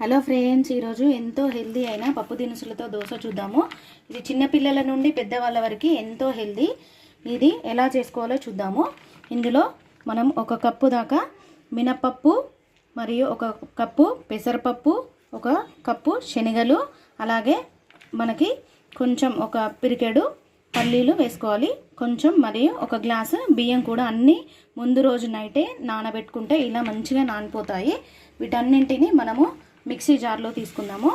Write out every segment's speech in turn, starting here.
Hello friends ఈరోజు ఎంతో healthy అయిన పప్పు దినుసులతో దోశ చూద్దాము. ఇది చిన్నపిల్లల నుండి పెద్దవాళ్ళ వరకు ఎంతో హెల్దీ. ఇది ఎలా చేసుకోవాలో చూద్దాము. ఇందులో మనం ఒక కప్పు దాకా మినప్పప్పు మరియు ఒక కప్పు పెసరపప్పు ఒక కప్పు శనగలు అలాగే మనకి కొంచెం ఒక పిరికెడు పల్లీలు వేసుకోవాలి. కొంచెం మరియు ఒక గ్లాసు బియ్యం కూడా అన్నీ ముందు రోజు నైటే నానబెట్టుకుంటే ఇలా మంచిగా నానిపోతాయి. వీటన్నింటిని మనము మిక్సీ జార్లో తీసుకుందాము.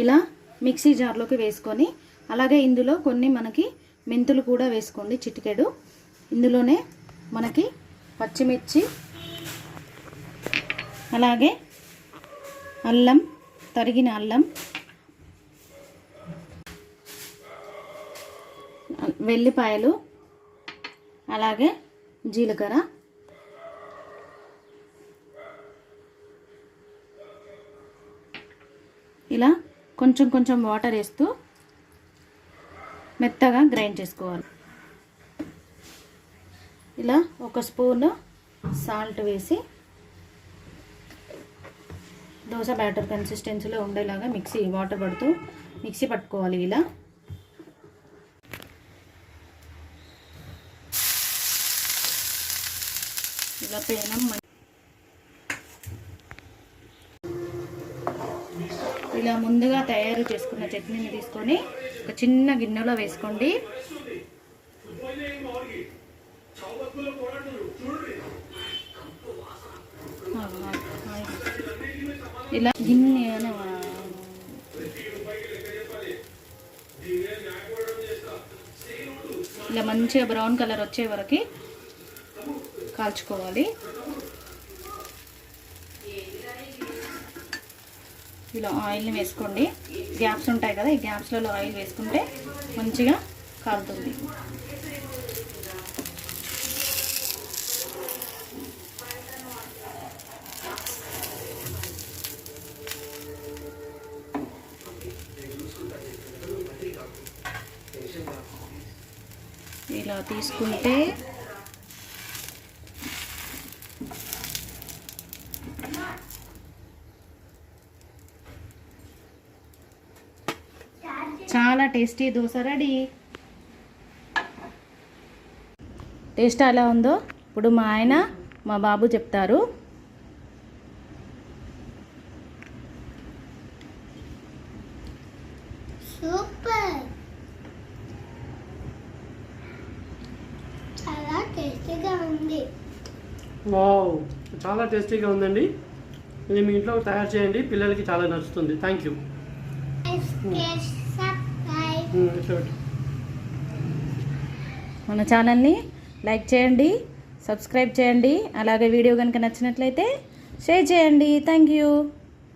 ఇలా మిక్సీ జార్లోకి వేసుకొని అలాగే ఇందులో కొన్ని మనకి మెంతులు కూడా వేసుకోండి చిటికెడు. ఇందులోనే మనకి పచ్చిమిర్చి అలాగే అల్లం తరిగిన అల్లం వెల్లిపాయలు అలాగే జీలకర్ర. ఇలా కొంచెం కొంచెం వాటర్ వేస్తూ మెత్తగా గ్రైండ్ చేసుకోవాలి. ఇలా ఒక స్పూన్ సాల్ట్ వేసి దోశ బ్యాటర్ కన్సిస్టెన్సీలో ఉండేలాగా మిక్సీ వాటర్ పడుతూ మిక్సీ పట్టుకోవాలి ఇలా. ఇలా పేనం ఇలా ముందుగా తయారు చేసుకున్న చట్నీని తీసుకొని ఒక చిన్న గిన్నెలో వేసుకోండి. ఇలా గిన్నె ఇలా మంచిగా బ్రౌన్ కలర్ వచ్చే వరకు కాల్చుకోవాలి. ఇలా ఆయిల్ని వేసుకోండి. గ్యాప్స్ ఉంటాయి కదా ఈ గ్యాప్స్లలో ఆయిల్ వేసుకుంటే మంచిగా కాలుతుంది. ఇలా తీసుకుంటే చాలా టేస్టీ దోశ రెడీ. టేస్ట్ ఎలా ఉందో ఇప్పుడు మా ఆయన మా బాబు చెప్తారు. సూపర్ చాలా టేస్టీగా ఉంది. వావ్ చాలా టేస్టీగా ఉందండి. ఇది మీ ఇంట్లో తయారు చేయండి. పిల్లలకి చాలా నచ్చుతుంది. థ్యాంక్ యూ మన ఛానల్ని లైక్ చేయండి సబ్స్క్రైబ్ చేయండి అలాగే వీడియో కనుక నచ్చినట్లయితే షేర్ చేయండి. Thank you.